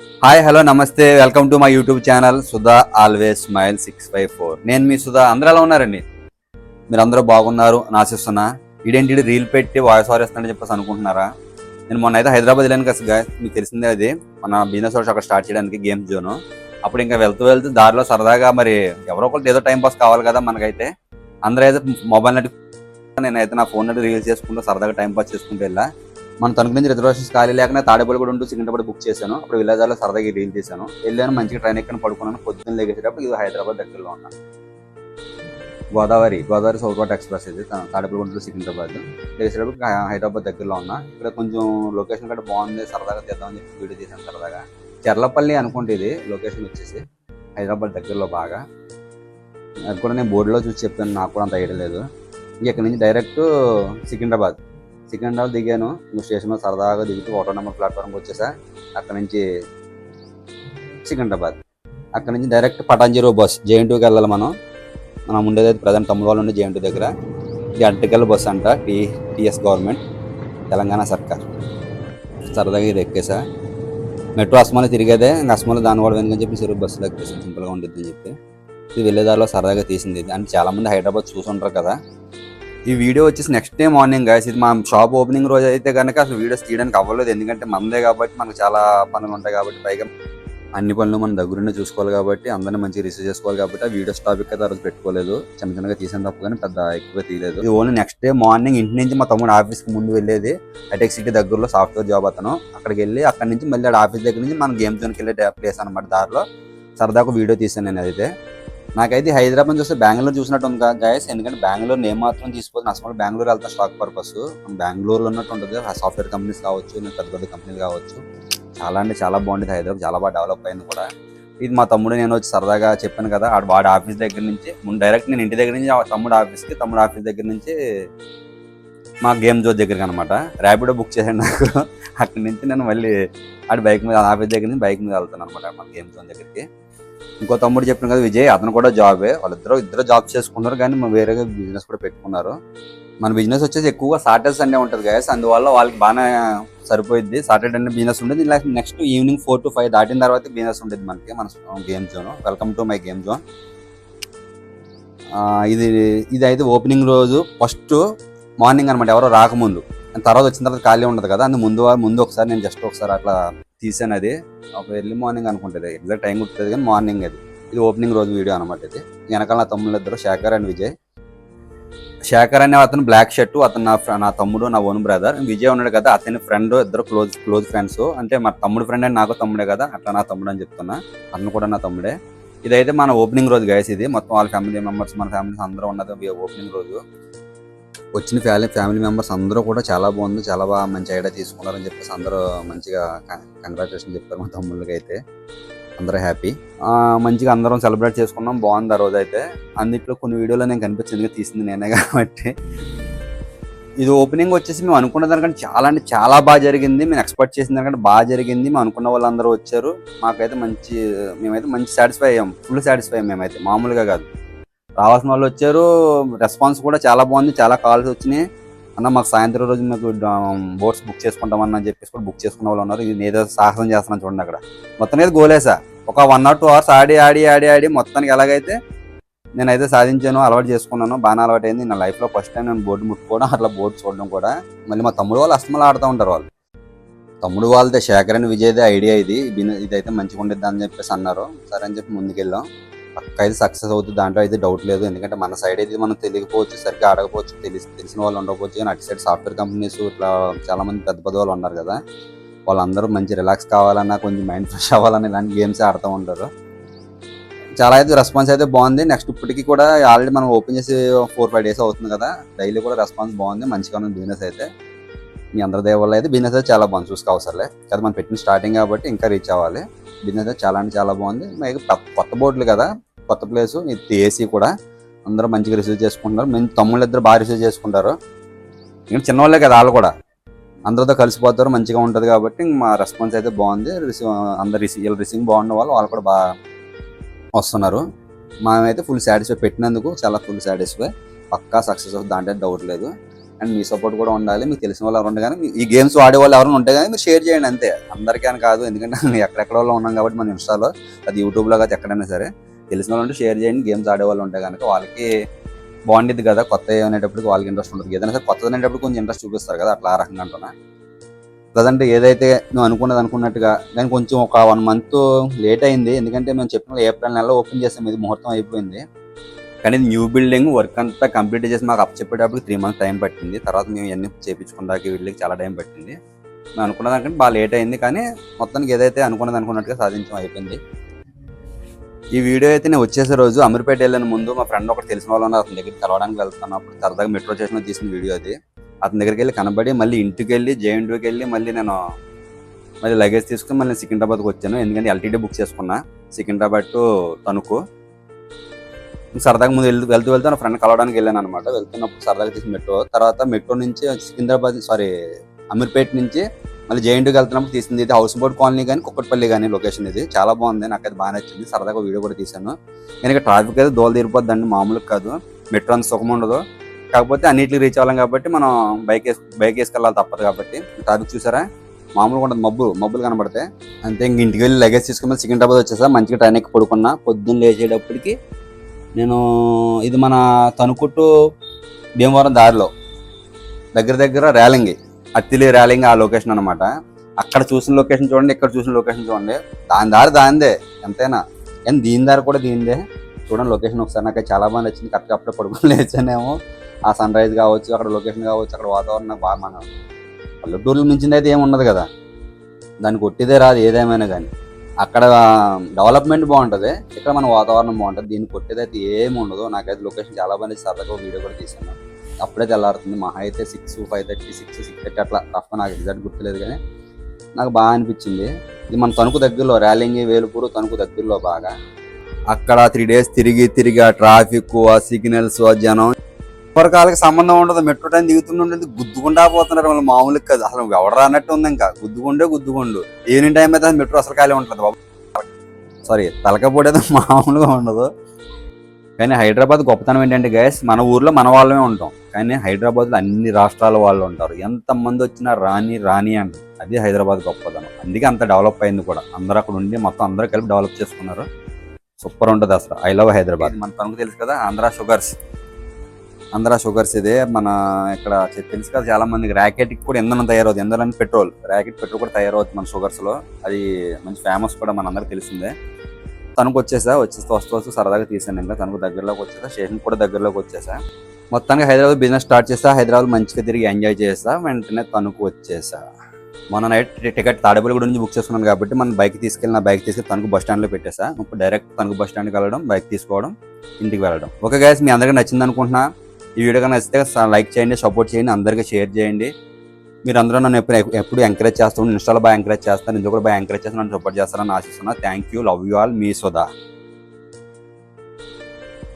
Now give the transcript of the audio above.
Hi hello నమస్తే. Welcome to my YouTube channel Sudha always smile six five four నేను మీ సుధా. అందరూ ఎలా ఉన్నారండి? మీరు అందరూ బాగున్నారు ఆశిస్తున్నా. ఇదేంటి రీల్ పెట్టి వాయిస్ ఓవర్ ఇస్తానని చెప్పేసి అనుకుంటున్నారా? నేను మొన్న అయితే హైదరాబాద్ వెళ్ళాను కదా మీకు తెలిసిందే అది. మన బిజినెస్ వర్క్స్ అక్కడ స్టార్ట్ చేయడానికి గేమ్ జోన్ అప్పుడు ఇంకా వెళ్తూ వెళ్తూ దారిలో సరదాగా మరి ఎవరో ఒకరికి ఏదో టైం పాస్ కావాలి కదా మనకైతే. అందరూ అయితే మొబైల్ నెట్ నేనైతే నా ఫోన్ నెట్ రీల్స్ చేసుకుంటూ సరదాగా టైం పాస్ చేసుకుంటూ వెళ్ళా. మన తణుకు నుంచి రిజర్వేషన్స్ ఖాళీ లేకుండా తాడేపల్లి కూడా ఉంటూ సికింద్రాబాద్ బుక్ చేశాను. అప్పుడు విలేజ్లో సరదాగా రీల్ తీశాను వెళ్ళాను మంచిగా ట్రైన్ ఎక్కడ పడుకున్నాను పొద్దున్న లేచేటప్పుడు ఇది హైదరాబాద్ దగ్గరలో ఉన్నాను. గోదావరి గోదావరి సౌత్ వాట్ ఎక్స్ప్రెస్ ఇది తా- తాడేపల్లి గుంటూరు సికింద్రాబాద్ లేచేటప్పుడు హైదరాబాద్ దగ్గరలో ఉన్నా. ఇక్కడ కొంచెం లొకేషన్ కూడా బాగుంది సరదాగా తీద్దామని చెప్పి వీడియో తీసాను సరదాగా. చెర్లపల్లి అనుకుంటే ఇది లొకేషన్ వచ్చేసి హైదరాబాద్ దగ్గరలో బాగా. అది కూడా నేను బోర్డులో చూసి చెప్పాను నాకు కూడా అంత ఐడియా లేదు. ఇంక ఇక్కడ నుంచి డైరెక్ట్ సికింద్రాబాద్. సికింద్రాబాద్ దిగాను. ఇంకో స్టేషన్లో సరదాగా దిగుతూ ఒకటో నెంబర్ ప్లాట్ఫామ్కి వచ్చేసా. అక్కడ నుంచి సికింద్రాబాద్ అక్కడ నుంచి డైరెక్ట్ పటాంజీరో బస్ జేఎన్టీకి వెళ్ళాలి మనం. మనం ఉండేది అయితే ప్రజెంట్ తమ్ముడు వాళ్ళు ఉండే జేఎన్టీ దగ్గర. ఇది అడ్డకల్ బస్ అంట. టీ టీఎస్ గవర్నమెంట్ తెలంగాణ సర్కార్. సరదాగా ఇది ఎక్కేసా. మెట్రో అస్మాలో తిరిగేదే. ఇంకా అస్మాలో దాని కూడా వెనుకని చెప్పి సిరు బస్సులో ఎక్కేసి సింపుల్గా ఉండిద్దని చెప్పి. ఇది వెళ్ళేదారిలో సరదాగా తీసింది. ఇది అంటే చాలామంది హైదరాబాద్ చూసుంటారు కదా. ఈ వీడియో వచ్చేసి నెక్స్ట్ డే మార్నింగ్ గాయస్ ఇది మా షాప్ ఓపెనింగ్ రోజు అయితే కనుక అసలు వీడియోస్ తీయడానికి అవ్వలేదు. ఎందుకంటే మందే కాబట్టి మనకు చాలా పనులు ఉంటాయి కాబట్టి పైగా అన్ని పనులు మన దగ్గరుండి చూసుకోవాలి కాబట్టి అందరిని మంచిగా రిసీవ్ చేసుకోవాలి కాబట్టి ఆ వీడియోస్ టాపిక్ అయితే ఆ రోజు పెట్టుకోలేదు. చిన్న చిన్నగా తీసిన తప్ప కానీ పెద్ద ఎక్కువ తీయలేదు. ఇది ఓన్లీ నెక్స్ట్ డే మార్నింగ్ ఇంటి నుంచి మా తమ్ముడు ఆఫీస్కి ముందు వెళ్ళేది. హైటెక్ సిటీ దగ్గరలో సాఫ్ట్వేర్ జాబ్ అతను. అక్కడికి వెళ్ళి అక్కడ నుంచి మళ్ళీ ఆడ ఆఫీస్ దగ్గర నుంచి మనం గేమ్ జోన్కి వెళ్ళే ప్లేస్ అనమాట దారిలో. సరదాగా వీడియో తీసాను నేను అయితే నాకైతే హైదరాబాద్ చూస్తే బెంగళూరు చూసినట్టు ఉంది గాయస్ ఎందుకంటే బెంగళూరు నేను మాత్రం తీసుకోవచ్చు అసలు బెంగళూరు వెళ్తాను స్టాక్ పర్పస్ బెంగళూరులో ఉన్నట్టు ఉంటుంది. ఆ సాఫ్ట్వేర్ కంపెనీస్ కావచ్చు పెద్ద పెద్ద కంపెనీలు కావచ్చు. చాలా అంటే చాలా బాగుంటుంది హైదరాబాద్. చాలా బాగా డెవలప్ అయింది కూడా. ఇది మా తమ్ముడు నేను వచ్చి సరదాగా చెప్పాను కదా వాడి ఆఫీస్ దగ్గర నుంచి ముందు డైరెక్ట్ నేను ఇంటి దగ్గర నుంచి తమ్ముడు ఆఫీస్కి తమ్ముడు ఆఫీస్ దగ్గర నుంచి మా గేమ్ జోన్ దగ్గరికి అనమాట ర్యాపిడో బుక్ చేశాను నాకు. అక్కడి నుంచి నేను మళ్ళీ ఆడి బైక్ మీద ఆఫీస్ దగ్గర నుంచి బైక్ మీద వెళ్తాను అనమాట మా గేమ్ జోన్ దగ్గరికి. ఇంకో తమ్ముడు చెప్పిన కదా విజయ్ అతను కూడా జాబే వాళ్ళిద్దరు ఇద్దరు జాబ్ చేసుకున్నారు కానీ వేరేగా బిజినెస్ కూడా పెట్టుకున్నారు. మన బిజినెస్ వచ్చేసి ఎక్కువగా సాటర్డే సండే ఉంటుంది గైస్ అందువల్ల వాళ్ళకి బాగానే సరిపోయింది సాటర్డే అంటే బిజినెస్ ఉండేది. ఇలా next evening four to five దాటిన తర్వాత బిజినెస్ ఉండేది మనకి మన game zone welcome to my game zone ఇది ఇది అయితే ఓపెనింగ్ రోజు. ఫస్ట్ మార్నింగ్ అనమాట ఎవరో రాకముందు. తర్వాత వచ్చిన తర్వాత ఖాళీ ఉండదు కదా. అందు ముందు ముందు ఒకసారి నేను జస్ట్ ఒకసారి అట్లా తీసాను అది. ఒక ఎర్లీ మార్నింగ్ అనుకుంటుంది. ఎగ్జాక్ట్ టైం గుర్తుంది కానీ మార్నింగ్ అది. ఇది ఓపెనింగ్ రోజు వీడియో అనమాట ఇది. వెనకాల నా తమ్ముళ్ళు ఇద్దరు శేఖర్ అండ్ విజయ్. శేఖర్ అనే అతను బ్లాక్ షర్ట్ అతను నా నా తమ్ముడు నా ఓన్ బ్రదర్. విజయ్ ఉన్నాడు కదా అతని ఫ్రెండ్ ఇద్దరు క్లోజ్ క్లోజ్ ఫ్రెండ్స్. అంటే మా తమ్ముడు ఫ్రెండ్ అండ్ నాకు తమ్ముడే కదా అట్లా నా తమ్ముడు అని చెప్తున్నా. అతను కూడా నా తమ్ముడే. ఇదైతే మన ఓపెనింగ్ రోజు గైస్ ఇది. మొత్తం వాళ్ళ ఫ్యామిలీ మెంబర్స్ మన ఫ్యామిలీస్ అందరూ ఉన్నది. ఓపెనింగ్ రోజు. వచ్చిన ఫ్యామిలీ ఫ్యామిలీ మెంబర్స్ అందరూ కూడా చాలా బాగుంది చాలా బాగా మంచి ఐడియా తీసుకున్నారని చెప్పేసి అందరూ మంచిగా కంగ్రాచులేషన్ చెప్పారు మా తమ్ముళ్ళకి అయితే అందరూ హ్యాపీ. మంచిగా అందరం సెలబ్రేట్ చేసుకున్నాం బాగుంది ఆ రోజు అయితే. అందుట్లో కొన్ని వీడియోలో నేను కనిపించింది తీసింది నేనే కాబట్టి. ఇది ఓపెనింగ్ వచ్చేసి మేము అనుకున్న దానికంటే చాలా అంటే చాలా బాగా జరిగింది మేము ఎక్స్పెక్ట్ చేసిన దానికంటే బాగా జరిగింది మేము అనుకున్న వాళ్ళందరూ వచ్చారు. మాకైతే మంచి మేమైతే మంచి సాటిస్ఫై అయ్యాం ఫుల్ సాటిస్ఫై అయ్యాం మేమైతే మామూలుగా కాదు. రావాల్సిన వాళ్ళు వచ్చారు. రెస్పాన్స్ కూడా చాలా బాగుంది. చాలా కాల్స్ వచ్చినాయి. అన్న మాకు సాయంత్రం రోజు మీకు బోట్స్ బుక్ చేసుకుంటామని అని చెప్పేసి కూడా బుక్ చేసుకున్న వాళ్ళు ఉన్నారు. ఇది ఏదో సాహసం చేస్తున్నాను చూడండి అక్కడ. మొత్తం మీద గోలేసా ఒక వన్ ఆర్ టూ అవర్స్ ఆడి ఆడి ఆడి ఆడి మొత్తానికి ఎలాగైతే నేనైతే సాధించాను అలవాటు చేసుకున్నాను బాగా అలవాటు అయింది. నా లైఫ్లో ఫస్ట్ టైం నేను బోర్డు ముట్టుకోవడం అట్లా బోర్డు చూడడం కూడా. మళ్ళీ మా తమ్ముడు వాళ్ళు అస్తమాలు ఆడుతూ ఉంటారు వాళ్ళు. తమ్ముడు వాళ్ళదే శేఖర్ అని విజయ్దే ఐడియా ఇది. ఇదైతే మంచిగా ఉండేది అని చెప్పేసి అన్నారు. సరే అని చెప్పి ముందుకెళ్ళాం. పక్క అయితే సక్సెస్ అవుతుంది దాంట్లో అయితే డౌట్ లేదు. ఎందుకంటే మన సైడ్ అయితే మనం తెలియకపోవచ్చు సరిగ్గా ఆడకపోవచ్చు తెలిసి తెలిసిన వాళ్ళు ఉండకపోవచ్చు. కానీ అటు సైడ్ సాఫ్ట్వేర్ కంపెనీస్ ఇట్లా చాలా మంది పెద్ద పెద్ద వాళ్ళు ఉన్నారు కదా. వాళ్ళందరూ మంచి రిలాక్స్ కావాలన్నా కొంచెం మైండ్ ఫ్రెష్ అవ్వాలని ఇలాంటి గేమ్స్ ఆడుతూ ఉంటారు. చాలా అయితే రెస్పాన్స్ అయితే బాగుంది. నెక్స్ట్ ఇప్పటికి కూడా ఆల్రెడీ మనం ఓపెన్ చేసి ఫోర్ ఫైవ్ డేస్ అవుతుంది కదా. డైలీ కూడా రెస్పాన్స్ బాగుంది. మంచిగా ఉంది బిజినెస్ అయితే. మీ అందరి దేవాళ్ళు అయితే బిజినెస్ అయితే చాలా బాగుంది. చూసుకో అవసరంలే. కదా మనం పెట్టిన స్టార్టింగ్ కాబట్టి ఇంకా రీచ్ అవ్వాలి. బిజినెస్ అయితే చాలా అంటే చాలా బాగుంది. మీకు కొత్త- కొత్త బోర్డులు కదా. కొత్త ప్లేస్ ఏసీ కూడా. అందరూ మంచిగా రిసీవ్ చేసుకుంటారు మేము తమ్ముళ్ళు ఇద్దరు బాగా రిసీవ్ చేసుకుంటారు. ఇంకా చిన్నవాళ్ళే కదా వాళ్ళు కూడా. అందరితో కలిసిపోతారు మంచిగా ఉంటుంది కాబట్టి మా రెస్పాన్స్ అయితే బాగుంది. రిసీవ్ అందరు రిసీవ్ వీళ్ళు రిసీవింగ్ బాగున్న వాళ్ళు వాళ్ళు కూడా బాగా వస్తున్నారు. మేమైతే ఫుల్ సాటిస్ఫై పెట్టినందుకు చాలా ఫుల్ సాటిస్ఫై పక్కా సక్సెస్ అవుతుంది దాంట్లో డౌట్ లేదు. అండ్ మీ సపోర్ట్ కూడా ఉండాలి. మీకు తెలిసిన వాళ్ళు ఎవరు కానీ ఈ గేమ్స్ ఆడే వాళ్ళు ఎవరైనా ఉంటే కానీ మీరు షేర్ చేయండి అంతే. అందరికీ అని కాదు ఎందుకంటే ఎక్కడెక్కడ వాళ్ళు ఉన్నాం కాబట్టి మన ఇన్స్టాలో అది యూట్యూబ్లో కాదు ఎక్కడైనా సరే. తెలిసిన వాళ్ళు షేర్ చేయండి. గేమ్స్ ఆడేవాళ్ళు ఉంటే కనుక వాళ్ళకి బాగుండేది కదా కొత్త అనేటప్పటికి వాళ్ళకి ఇంట్రెస్ట్ ఉంటుంది. ఏదైనా సరే కొత్తది అనేటప్పుడు కొంచెం ఇంట్రెస్ట్ చూపిస్తారు కదా అట్లా ఆ రకంగా అంటున్నా. ప్రజెంట్ ఏదైతే నువ్వు అనుకున్నది అనుకున్నట్టుగా దాని కొంచెం ఒక వన్ మంత్ లేట్ అయింది. ఎందుకంటే మేము చెప్పిన ఏప్రిల్ నెలలో ఓపెన్ చేసాం. ఇది ముహూర్తం అయిపోయింది. కానీ న్యూ బిల్డింగ్ వర్క్ అంతా కంప్లీట్ చేసి మాకు అప్ చెప్పేటప్పుడు త్రీ మంత్స్ టైం పట్టింది. తర్వాత మేము ఇవన్నీ చేయించుకుందాకి వీళ్ళకి చాలా టైం పట్టింది. మేము అనుకున్న దానికంటే బాగా లేట్ అయింది. కానీ మొత్తానికి ఏదైతే అనుకున్నది అనుకున్నట్టుగా సాధించడం అయిపోయింది. ఈ వీడియో అయితే నేను వచ్చేసే రోజు అమీర్పేట వెళ్ళిన ముందు మా ఫ్రెండ్ ఒకటి తెలిసిన వాళ్ళు అతని దగ్గర కలవడానికి వెళ్తున్నప్పుడు సరదాగా మెట్రో స్టేషన్లో తీసిన వీడియో అది. అతని దగ్గరికి వెళ్ళి కనబడి మళ్ళీ ఇంటికి వెళ్ళి జేఎన్టీకి వెళ్ళి మళ్ళీ నేను మళ్ళీ లగేజ్ తీసుకుని మళ్ళీ సికింద్రాబాద్కి వచ్చాను. ఎందుకంటే ఎల్టీడీ బుక్ చేసుకున్నా. సికింద్రాబాద్ టు తణుకు. సరదాగా ముందు వెళ్తూ వెళ్తూ వెళ్తూ నా ఫ్రెండ్ కలవడానికి వెళ్ళాను అనమాట వెళ్తున్నప్పుడు సరదాగా తీసిన మెట్రో తర్వాత మెట్రో నుంచి సికింద్రాబాద్ సారీ అమీర్పేట నుంచి మళ్ళీ జేఎన్టీకి వెళ్తున్నప్పుడు తీసింది ఇది హౌస్ బోట్ కాలనీ కానీ కుక్కట్పల్లి కానీ లొకేషన్ ఇది. చాలా బాగుంది. నాకు అది బాగా నచ్చింది. సరదాగా వీడియో కూడా తీశాను. నేను ట్రాఫిక్ అయితే దోల తీరిపోద్దండి మామూలుగా కాదు. మెట్రో అంత సుఖం ఉండదు. కాకపోతే అన్నిటికి రీచ్ అవ్వాలి కాబట్టి మనం బైక్ వేసు బైక్ వేసుకెళ్ళాలి తప్పదు కాబట్టి. ట్రాఫిక్ చూసారా? మామూలుగా ఉంటుంది మబ్బు మబ్బులు కనబడతాయి. అంతే ఇంక ఇంటికి వెళ్ళి లగేజ్ తీసుకుని మళ్ళీ సికింద్రాబాద్ వచ్చేసా మంచిగా ట్రైన్ ఎక్కి పడుకున్నా. పొద్దున్న లేచేటప్పటికి నేను ఇది మన తణుకుట్టు భీమవరం దారిలో దగ్గర దగ్గర రేలింగి అత్తిలి ర్యాలింగ్ ఆ లొకేషన్ అనమాట అక్కడ చూసిన లొకేషన్ చూడండి ఇక్కడ చూసిన లొకేషన్ చూడండి. దాని దారి దానిదే ఎంతైనా. కానీ దీని దారి కూడా దీనిదే. చూడండి లొకేషన్ ఒకసారి. నాకు చాలా బాగా నచ్చింది. కరెక్ట్గా అప్పుడే పడుకుని లేచానేమో. ఆ సన్ రైజ్ కావచ్చు అక్కడ లొకేషన్ కావచ్చు అక్కడ వాతావరణం బాగా మన పల్లెటూరులో మించింది అయితే ఏమి ఉండదు కదా. దాన్ని కొట్టిదే రాదు ఏదేమైనా కానీ. అక్కడ డెవలప్మెంట్ బాగుంటుంది. ఇక్కడ మన వాతావరణం బాగుంటుంది. దీన్ని కొట్టేది అయితే ఏమి ఉండదు. నాకైతే లొకేషన్ చాలా బాగా సరదాగా వీడియో కూడా తీసాను అప్పుడే తెల్లారుతుంది. మహా అయితే six five thirty six six thirty అట్లా రఫ్ నాకు ఎగ్జాక్ట్ గుర్తులేదు కానీ నాకు బాగా అనిపించింది. ఇది మన తణుకు దగ్గరలో ర్యాలింగి వేలుపూరు తణుకు దగ్గరలో బాగా. అక్కడ త్రీ డేస్ తిరిగి తిరిగి ఆ ట్రాఫిక్ ఆ సిగ్నల్స్ ఆ జనం ఎవరికాలకి సంబంధం ఉండదు. మెట్రో టైం దిగుతుండేది గుద్దుకుంటా పోతున్నారు. వాళ్ళు మామూలుగా కాదు. అసలు ఎవడరా అన్నట్టు ఉంది ఇంకా. గుద్దుకుండే గుద్దుకుండు. ఈవినింగ్ టైం అయితే మెట్రో అసలు ఖాళీ ఉంటుంది బాబు. సారీ తలకపోటీ అయితే మామూలుగా ఉండదు. కానీ హైదరాబాద్ గొప్పతనం ఏంటంటే గైస్ మన ఊర్లో మన వాళ్ళమే ఉంటాం. కానీ హైదరాబాద్లో అన్ని రాష్ట్రాల వాళ్ళు ఉంటారు. ఎంతమంది వచ్చినా రాని రాని అంట అది హైదరాబాద్ గొప్పదనం. అందుకే అంత డెవలప్ అయింది కూడా. అందరూ అక్కడ ఉండి మొత్తం అందరూ కలిపి డెవలప్ చేసుకున్నారు. సూపర్ ఉంటుంది అసలు. I love Hyderabad. మన తనకు తెలుసు కదా? ఆంధ్ర షుగర్స్ ఆంధ్ర షుగర్స్ ఇదే మన ఇక్కడ తెలుసు కదా చాలా మందికి ర్యాకెట్కి కూడా ఇంధనం తయారవుతుంది ఇంధనం పెట్రోల్ ర్యాకెట్ పెట్రోల్ కూడా తయారవుతుంది మన షుగర్స్లో అది మంచి ఫేమస్ కూడా మన అందరికి తెలిసిందే. తనకు వచ్చేసా వచ్చేస్తే వస్తూ వస్తూ సరదాగా తీసాను ఇంకా. తనకు దగ్గరలోకి వచ్చేసా స్టేషన్ కూడా దగ్గరలోకి వచ్చేసా. మొత్తానికి హైదరాబాద్ బిజినెస్ స్టార్ట్ చేస్తా హైదరాబాద్ మంచిగా తిరిగి ఎంజాయ్ చేస్తా వెంటనే తణుకు వచ్చేసా. మొన్న నైట్ టికెట్ తాడేపల్లి నుంచి బుక్ చేసుకున్నాను కాబట్టి మన బైక్ తీసుకెళ్ళి నా బైక్ తీసుకెళ్ళి తణుకు బస్ స్టాండ్లో పెట్టేసా. ఇప్పుడు డైరెక్ట్ తణుకు బస్ స్టాండ్కి వెళ్ళడం బైక్ తీసుకోవడం ఇంటికి వెళ్ళడం. ఓకే గైస్ మీ అందరికీ నచ్చింది అనుకుంటున్నా. ఈ వీడియో నచ్చితే లైక్ చేయండి సపోర్ట్ చేయండి అందరికీ షేర్ చేయండి. మీరు అందరూ నన్ను ఎప్పుడు ఎప్పుడు ఎంకరేజ్ చేస్తాను ఇన్స్టాలో బాగా ఎంకరేజ్ చేస్తాను ఇందులో కూడా బాగా ఎంకరేజ్ చేస్తాను నన్ను సపోర్ట్ చేస్తారని ఆశిస్తున్నా. Thank you love you all me Sudha.